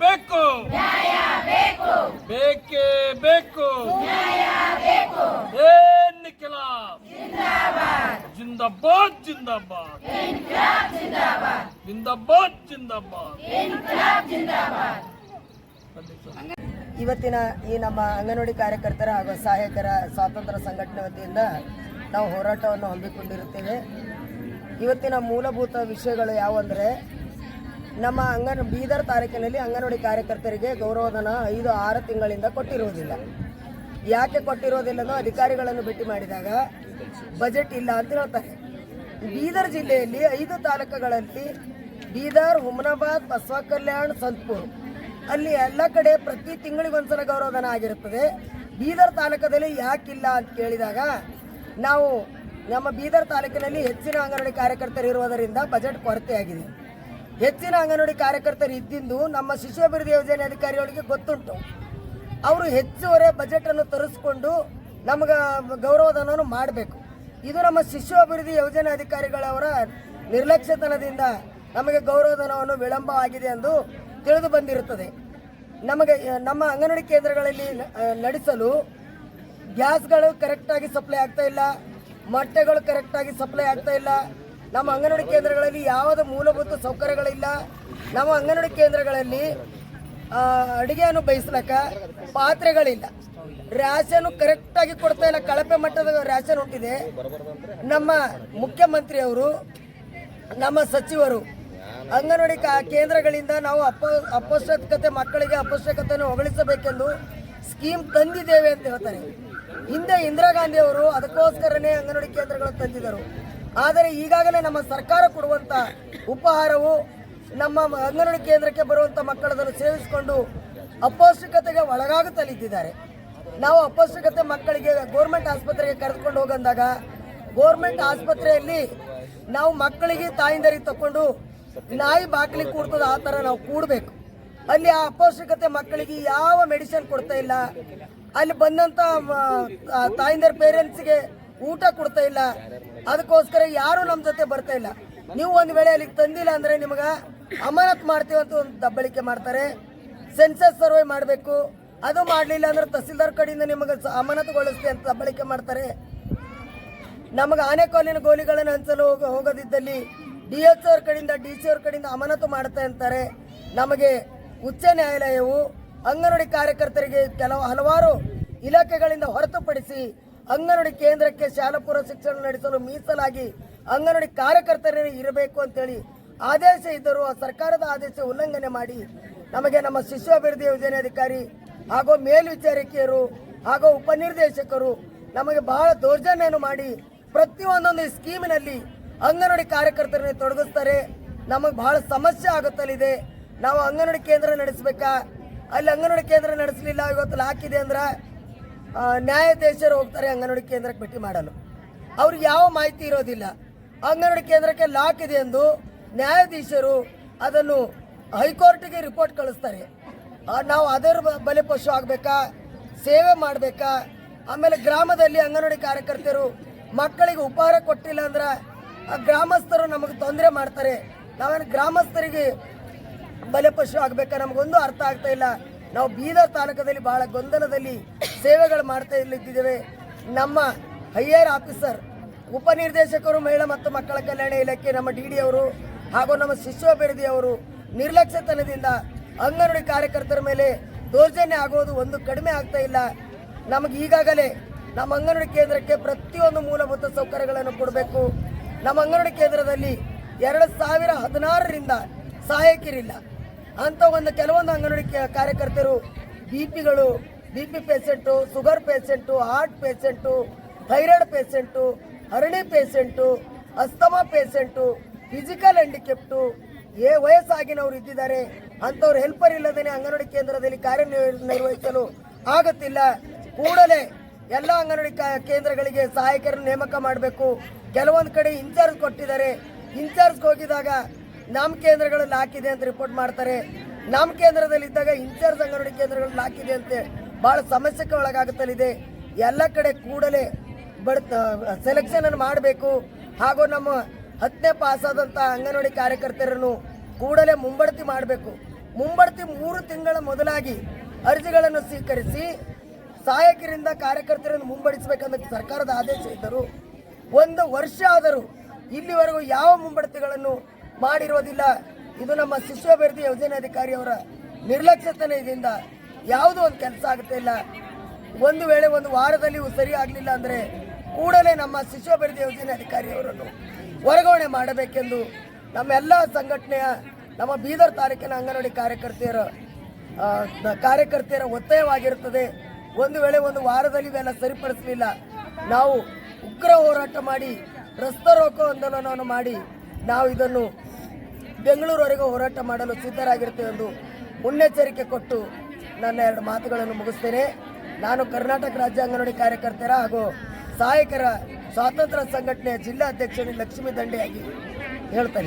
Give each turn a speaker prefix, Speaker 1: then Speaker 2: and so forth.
Speaker 1: ಬೇಕು. ಬೇಕೇ ಬೇಕು. ಏನ್ ನಿಖಿಲ ಜಿಂದಾಬಾದ್ ಜಿಂದಾಬಾದ್. ಜಿಂದಾಬಾದ್ ಜಿಂದಾಬಾದ್.
Speaker 2: ಇವತ್ತಿನ ಈ ನಮ್ಮ ಅಂಗನವಾಡಿ ಕಾರ್ಯಕರ್ತರ ಹಾಗೂ ಸಹಾಯಕರ ಸ್ವಾತಂತ್ರ್ಯ ಸಂಘಟನೆ ವತಿಯಿಂದ ನಾವು ಹೋರಾಟವನ್ನು ಹಮ್ಮಿಕೊಂಡಿರುತ್ತೇವೆ ಇವತ್ತಿನ ಮೂಲಭೂತ ವಿಷಯಗಳು ಯಾವುವಂದರೆ ನಮ್ಮ ಅಂಗನ ಬೀದರ್ ತಾಲೂಕಿನಲ್ಲಿ ಅಂಗನವಾಡಿ ಕಾರ್ಯಕರ್ತರಿಗೆ ಗೌರವಧನ ಐದು ಆರು ತಿಂಗಳಿಂದ ಕೊಟ್ಟಿರುವುದಿಲ್ಲ. ಯಾಕೆ ಕೊಟ್ಟಿರೋದಿಲ್ಲನೋ ಅಧಿಕಾರಿಗಳನ್ನು ಭೇಟಿ ಮಾಡಿದಾಗ ಬಜೆಟ್ ಇಲ್ಲ ಅಂತ ಹೇಳ್ತಾರೆ. ಬೀದರ್ ಜಿಲ್ಲೆಯಲ್ಲಿ ಐದು ತಾಲೂಕುಗಳಲ್ಲಿ ಬೀದರ್ ಹುಮನಾಬಾದ್ ಬಸವ ಕಲ್ಯಾಣ್, ಸಂತಪುರ್. ಅಲ್ಲಿ ಎಲ್ಲ ಕಡೆ ಪ್ರತಿ ತಿಂಗಳಿಗೆ ಒಂದ್ಸಲ ಗೌರವಧನ ಆಗಿರುತ್ತದೆ. ಬೀದರ್ ತಾಲೂಕದಲ್ಲಿ ಯಾಕಿಲ್ಲ ಅಂತ ಕೇಳಿದಾಗ ನಾವು ನಮ್ಮ ಬೀದರ್ ತಾಲೂಕಿನಲ್ಲಿ ಹೆಚ್ಚಿನ ಅಂಗನವಾಡಿ ಕಾರ್ಯಕರ್ತರು ಇರುವುದರಿಂದ ಬಜೆಟ್ ಕೊರತೆಯಾಗಿದೆ. ಹೆಚ್ಚಿನ ಅಂಗನವಾಡಿ ಕಾರ್ಯಕರ್ತರು ಇದ್ದಿಂದು ನಮ್ಮ ಶಿಶು ಅಭಿವೃದ್ಧಿ ಯೋಜನೆ ಅಧಿಕಾರಿಗಳಿಗೆ ಗೊತ್ತುಂಟು. ಅವರು ಹೆಚ್ಚುವರೆ ಬಜೆಟ್ ಅನ್ನು ತರಿಸ್ಕೊಂಡು ನಮಗೆ ಗೌರವಧನವನ್ನು ಮಾಡಬೇಕು. ಇದು ನಮ್ಮ ಶಿಶು ಅಭಿವೃದ್ಧಿ ಯೋಜನೆ ಅಧಿಕಾರಿಗಳವರ ನಿರ್ಲಕ್ಷ್ಯತನದಿಂದ ನಮಗೆ ಗೌರವಧನವನ್ನು ವಿಳಂಬವಾಗಿದೆ ಎಂದು ತಿಳಿದು ಬಂದಿರುತ್ತದೆ. ನಮಗೆ, ನಮ್ಮ ಅಂಗನವಾಡಿ ಕೇಂದ್ರಗಳಲ್ಲಿ ನಡೆಸಲು ಗ್ಯಾಸ್ಗಳು ಕರೆಕ್ಟಾಗಿ ಸಪ್ಲೈ ಆಗ್ತಾ ಇಲ್ಲ, ಮೊಟ್ಟೆಗಳು ಕರೆಕ್ಟಾಗಿ ಸಪ್ಲೈ ಆಗ್ತಾ ಇಲ್ಲ ನಮ್ಮ ಅಂಗನವಾಡಿ ಕೇಂದ್ರಗಳಲ್ಲಿ ಯಾವುದೇ ಮೂಲಭೂತ ಸೌಕರ್ಯಗಳಿಲ್ಲ. ನಮ್ಮ ಅಂಗನವಾಡಿ ಕೇಂದ್ರಗಳಲ್ಲಿ ಅಡುಗೆಯನ್ನು ಬೇಯಿಸ್ಲಕ್ಕ ಪಾತ್ರೆಗಳಿಲ್ಲ. ರ್ಯಾಷನ್ ಕರೆಕ್ಟಾಗಿ ಕೊಡ್ತಾ ಇಲ್ಲ. ಕಳಪೆ ಮಟ್ಟದ ರ್ಯಾಷನ್ ಹುಟ್ಟಿದೆ. ನಮ್ಮ ಮುಖ್ಯಮಂತ್ರಿಯವರು ನಮ್ಮ ಸಚಿವರು ಅಂಗನವಾಡಿ ಕೇಂದ್ರಗಳಿಂದ ನಾವು ಅಪ ಅಪೌಷ್ಟಿಕತೆ ಮಕ್ಕಳಿಗೆ ಅಪೌಷ್ಟಿಕತೆಯನ್ನು ಹೊಗಳಿಸಬೇಕೆಂದು ಸ್ಕೀಮ್ ತಂದಿದ್ದೇವೆ ಅಂತ ಹೇಳ್ತಾರೆ. ಹಿಂದೆ ಇಂದಿರಾ ಗಾಂಧಿ ಅವರು ಅದಕ್ಕೋಸ್ಕರನೇ ಅಂಗನವಾಡಿ ಕೇಂದ್ರಗಳು ತಂದಿದ್ದರು. ಆದರೆ ಈಗಾಗಲೇ ನಮ್ಮ ಸರ್ಕಾರ ಕೊಡುವಂತ ಉಪಹಾರವು ನಮ್ಮ ಅಂಗನವಾಡಿ ಕೇಂದ್ರಕ್ಕೆ ಬರುವಂತ ಮಕ್ಕಳದನ್ನು ಸೇವಿಸಿಕೊಂಡು ಅಪೌಷ್ಟಿಕತೆಗೆ ಒಳಗಾಗುತ್ತಲಿದ್ದಾರೆ. ನಾವು ಅಪೌಷ್ಟಿಕತೆ ಮಕ್ಕಳಿಗೆ ಗೋರ್ಮೆಂಟ್ ಆಸ್ಪತ್ರೆಗೆ ಕರೆದುಕೊಂಡು ಹೋಗಂದಾಗ ಗೋರ್ಮೆಂಟ್ ಆಸ್ಪತ್ರೆಯಲ್ಲಿ ನಾವು ಮಕ್ಕಳಿಗೆ ತಾಯಿಂದರಿಗೆ ತಕೊಂಡು ನಾಯಿ ಬಾಗಿಲಿ ಕೂಡ್ತದ ಆ ಥರ ನಾವು ಕೂಡಬೇಕು. ಅಲ್ಲಿ ಆ ಅಪೌಷ್ಟಿಕತೆ ಮಕ್ಕಳಿಗೆ ಯಾವ ಮೆಡಿಸಿನ್ ಕೊಡ್ತಾ ಇಲ್ಲ, ಅಲ್ಲಿ ಬಂದಂತ ತಾಯಿಂದರ ಪೇರೆಂಟ್ಸ್ಗೆ ಊಟ ಕೊಡ್ತಾ ಇಲ್ಲ. ಅದಕ್ಕೋಸ್ಕರ ಯಾರು ನಮ್ಮ ಜೊತೆ ಬರ್ತಾ ಇಲ್ಲ. ನೀವು ಒಂದು ವೇಳೆ ಅಲ್ಲಿಗೆ ತಂದಿಲ್ಲ ಅಂದ್ರೆ ನಿಮಗೆ ಅಮಾನತ್ ಮಾಡ್ತೀವಿ ಅಂತ ಒಂದು ದಬ್ಬಳಿಕೆ ಮಾಡ್ತಾರೆ. ಸೆನ್ಸಸ್ ಸರ್ವೆ ಮಾಡಬೇಕು. ಅದು ಮಾಡಲಿಲ್ಲ ಅಂದ್ರೆ ತಹಸೀಲ್ದಾರ್ ಕಡೆಯಿಂದ ನಿಮಗೆ ಅಮಾನತುಗೊಳಿಸ್ತೀವಿ ಅಂತ ದಬ್ಬಳಿಕೆ ಮಾಡ್ತಾರೆ. ನಮಗೆ ಆನೆಕಾಲಿನ ಗೋಲಿಗಳನ್ನು ಹಂಚಲು ಹೋಗ ಹೋಗೋದಿದ್ದಲ್ಲಿ ಡಿ ಎಚ್ ಅವ್ರ ಕಡೆಯಿಂದ ಡಿ ಸಿ ಅವ್ರ ಕಡೆಯಿಂದ ಅಮಾನತು ಮಾಡ್ತಾ ಅಂತಾರೆ. ನಮಗೆ ಉಚ್ಚ ನ್ಯಾಯಾಲಯವು ಅಂಗನವಾಡಿ ಕಾರ್ಯಕರ್ತರಿಗೆ ಕೆಲವು ಹಲವಾರು ಇಲಾಖೆಗಳಿಂದ ಹೊರತುಪಡಿಸಿ ಅಂಗನವಾಡಿ ಕೇಂದ್ರಕ್ಕೆ ಶಾಲಾ ಪೂರ್ವ ಶಿಕ್ಷಣ ನಡೆಸಲು ಮೀಸಲಾಗಿ ಅಂಗನವಾಡಿ ಕಾರ್ಯಕರ್ತರೇ ಇರಬೇಕು ಅಂತೇಳಿ ಆದೇಶ ಇದ್ದರೂ ಆ ಸರ್ಕಾರದ ಆದೇಶ ಉಲ್ಲಂಘನೆ ಮಾಡಿ ನಮಗೆ ನಮ್ಮ ಶಿಶು ಅಭಿವೃದ್ಧಿ ಯೋಜನೆ ಅಧಿಕಾರಿ ಹಾಗೂ ಮೇಲ್ವಿಚಾರಕಿಯರು ಹಾಗೂ ಉಪನಿರ್ದೇಶಕರು ನಮಗೆ ಬಹಳ ದೌರ್ಜನ್ಯವನ್ನು ಮಾಡಿ ಪ್ರತಿಯೊಂದೊಂದು ಸ್ಕೀಮಿನಲ್ಲಿ ಅಂಗನವಾಡಿ ಕಾರ್ಯಕರ್ತರನ್ನು ತೊಡಗಿಸ್ತಾರೆ. ನಮಗೆ ಬಹಳ ಸಮಸ್ಯೆ ಆಗುತ್ತಲಿದೆ. ನಾವು ಅಂಗನವಾಡಿ ಕೇಂದ್ರ ನಡೆಸಬೇಕಾ? ಅಲ್ಲಿ ಅಂಗನವಾಡಿ ಕೇಂದ್ರ ನಡೆಸಲಿಲ್ಲ, ಇವತ್ತು ಹಾಕಿದೆ ಅಂದ್ರೆ ನ್ಯಾಯಾಧೀಶರು ಹೋಗ್ತಾರೆ ಅಂಗನವಾಡಿ ಕೇಂದ್ರಕ್ಕೆ ಭೇಟಿ ಮಾಡಲು. ಅವ್ರಿಗೆ ಯಾವ ಮಾಹಿತಿ ಇರೋದಿಲ್ಲ. ಅಂಗನವಾಡಿ ಕೇಂದ್ರಕ್ಕೆ ಲಾಕ್ ಇದೆ ಎಂದು ನ್ಯಾಯಾಧೀಶರು ಅದನ್ನು ಹೈಕೋರ್ಟ್ಗೆ ರಿಪೋರ್ಟ್ ಕಳಿಸ್ತಾರೆ. ನಾವು ಅದರ ಬಲೆ ಪಶು ಆಗಬೇಕಾ? ಸೇವೆ ಮಾಡಬೇಕಾ? ಆಮೇಲೆ ಗ್ರಾಮದಲ್ಲಿ ಅಂಗನವಾಡಿ ಕಾರ್ಯಕರ್ತರು ಮಕ್ಕಳಿಗೆ ಉಪಹಾರ ಕೊಟ್ಟಿಲ್ಲ ಅಂದ್ರೆ ಆ ಗ್ರಾಮಸ್ಥರು ನಮಗೆ ತೊಂದರೆ ಮಾಡ್ತಾರೆ. ನಾವೇನು ಗ್ರಾಮಸ್ಥರಿಗೆ ಬಲೆ ಪಶು ಆಗಬೇಕಾ? ನಮಗೊಂದು ಅರ್ಥ ಆಗ್ತಾ ಇಲ್ಲ. ನಾವು ಬೀದರ್ ತಾಲೂಕದಲ್ಲಿ ಬಹಳ ಗೊಂದಲದಲ್ಲಿ ಸೇವೆಗಳು ಮಾಡ್ತಾ ಇಲ್ಲಿದ್ದೇವೆ. ನಮ್ಮ ಹೈಯರ್ ಆಫೀಸರ್ ಉಪನಿರ್ದೇಶಕರು ಮಹಿಳಾ ಮತ್ತು ಮಕ್ಕಳ ಕಲ್ಯಾಣ ಇಲಾಖೆ, ನಮ್ಮ ಡಿ ಡಿ ಅವರು ಹಾಗೂ ನಮ್ಮ ಶಿಶು ಅಭಿವೃದ್ಧಿ ಅವರು ನಿರ್ಲಕ್ಷ್ಯತನದಿಂದ ಅಂಗನವಾಡಿ ಕಾರ್ಯಕರ್ತರ ಮೇಲೆ ದೌರ್ಜನ್ಯ ಆಗೋದು ಒಂದು ಕಡಿಮೆ ಆಗ್ತಾ ಇಲ್ಲ. ನಮಗೆ ಈಗಾಗಲೇ ನಮ್ಮ ಅಂಗನವಾಡಿ ಕೇಂದ್ರಕ್ಕೆ ಪ್ರತಿಯೊಂದು ಮೂಲಭೂತ ಸೌಕರ್ಯಗಳನ್ನು ಕೊಡಬೇಕು. ನಮ್ಮ ಅಂಗನವಾಡಿ ಕೇಂದ್ರದಲ್ಲಿ ಎರಡು ಸಾವಿರ ಹದಿನಾರರಿಂದ ಸಹಾಯಕಿರಿಲ್ಲ ಅಂತ ಒಂದು ಕೆಲವೊಂದು ಅಂಗನವಾಡಿ ಕಾರ್ಯಕರ್ತರು, B ಪಿಗಳು B P patient, sugar patient, heart patient, thyroid patient hernia patient, asthma patient, physical handicapped ಏ ವಯಸ್ಸಾಗಿನವರು ಇದ್ದಿದ್ದಾರೆ. ಅಂಥವ್ರು ಹೆಲ್ಪರ್ ಇಲ್ಲದೇ ಅಂಗನವಾಡಿ ಕೇಂದ್ರದಲ್ಲಿ ಕಾರ್ಯನಿರ್ವಹಿಸಲು ಆಗುತ್ತಿಲ್ಲ. ಕೂಡಲೇ ಎಲ್ಲ ಅಂಗನವಾಡಿ ಕೇಂದ್ರಗಳಿಗೆ ಸಹಾಯಕರನ್ನು ನೇಮಕ ಮಾಡಬೇಕು. ಕೆಲವೊಂದು ಕಡೆ ಇನ್ಚಾರ್ಜ್ ಕೊಟ್ಟಿದ್ದಾರೆ. ಇನ್ಚಾರ್ಜ್ ಹೋಗಿದಾಗ ನಮ್ಮ ಕೇಂದ್ರಗಳಲ್ಲಿ ಹಾಕಿದೆ ಅಂತ ರಿಪೋರ್ಟ್ ಮಾಡ್ತಾರೆ. ನಮ್ಮ ಕೇಂದ್ರದಲ್ಲಿ ಇದ್ದಾಗ ಇನ್ಚಾರ್ಜ್ ಅಂಗನವಾಡಿ ಕೇಂದ್ರಗಳಲ್ಲಿ ಹಾಕಿದೆ ಅಂತೆ. ಬಹಳ ಸಮಸ್ಯೆಗೆ ಒಳಗಾಗುತ್ತಲಿದೆ. ಎಲ್ಲ ಕಡೆ ಕೂಡಲೇ ಬಡ ಸೆಲೆಕ್ಷನ್ ಅನ್ನು ಮಾಡಬೇಕು. ಹಾಗೂ ನಮ್ಮ ಹತ್ತನೇ ಪಾಸಾದಂಥ ಅಂಗನವಾಡಿ ಕಾರ್ಯಕರ್ತರನ್ನು ಕೂಡಲೇ ಮುಂಬಡ್ತಿ ಮಾಡಬೇಕು. ಮುಂಬಡ್ತಿ ಮೂರು ತಿಂಗಳ ಮೊದಲಾಗಿ ಅರ್ಜಿಗಳನ್ನು ಸ್ವೀಕರಿಸಿ ಸಹಾಯಕರಿಂದ ಕಾರ್ಯಕರ್ತರನ್ನು ಮುಂಬಡಿಸಬೇಕಂತ ಸರ್ಕಾರದ ಆದೇಶ ಇದ್ದರು, ಒಂದು ವರ್ಷ ಆದರೂ ಇಲ್ಲಿವರೆಗೂ ಯಾವ ಮುಂಬಡ್ತಿಗಳನ್ನು ಮಾಡಿರುವುದಿಲ್ಲ. ಇದು ನಮ್ಮ ಶಿಶುಅಭಿವೃದ್ಧಿ ಯೋಜನೆ ಅಧಿಕಾರಿಯವರ ನಿರ್ಲಕ್ಷ್ಯತನದಿಂದ ಯಾವುದೋ ಒಂದು ಕೆಲಸ ಆಗುತ್ತೆ ಇಲ್ಲ. ಒಂದು ವೇಳೆ ಒಂದು ವಾರದಲ್ಲಿ ಸರಿ ಆಗಲಿಲ್ಲ ಅಂದರೆ ಕೂಡಲೇ ನಮ್ಮ ಶಿಶು ಅಭಿವೃದ್ಧಿ ಯೋಜನೆ ಅಧಿಕಾರಿಯವರನ್ನು ವರ್ಗಾವಣೆ ಮಾಡಬೇಕೆಂದು ನಮ್ಮೆಲ್ಲ ಸಂಘಟನೆಯ, ನಮ್ಮ ಬೀದರ್ ತಾಲೂಕಿನ ಅಂಗನವಾಡಿ ಕಾರ್ಯಕರ್ತೆಯರ ಕಾರ್ಯಕರ್ತೆಯರ ಒತ್ತಾಯವಾಗಿರುತ್ತದೆ. ಒಂದು ವೇಳೆ ಒಂದು ವಾರದಲ್ಲಿ ಇವೆಲ್ಲ ಸರಿಪಡಿಸಲಿಲ್ಲ, ನಾವು ಉಗ್ರ ಹೋರಾಟ ಮಾಡಿ, ರಸ್ತೆ ರೋಕೋ ಆಂದೋಲನವನ್ನು ಮಾಡಿ, ನಾವು ಇದನ್ನು ಬೆಂಗಳೂರುವರೆಗೂ ಹೋರಾಟ ಮಾಡಲು ಸಿದ್ಧರಾಗಿರ್ತೇವೆ ಎಂದು ಮುನ್ನೆಚ್ಚರಿಕೆ ಕೊಟ್ಟು ನನ್ನ ಎರಡು ಮಾತುಗಳನ್ನು ಮುಗಿಸ್ತೇನೆ. ನಾನು ಕರ್ನಾಟಕ ರಾಜ್ಯ ಅಂಗನವಾಡಿ ಕಾರ್ಯಕರ್ತರ ಹಾಗೂ ಸಹಾಯಕರ ಸ್ವಾತಂತ್ರ್ಯ ಸಂಘಟನೆಯ ಜಿಲ್ಲಾ ಅಧ್ಯಕ್ಷನೇ ಲಕ್ಷ್ಮೀ ದಂಡೆಯಾಗಿ ಹೇಳ್ತಾ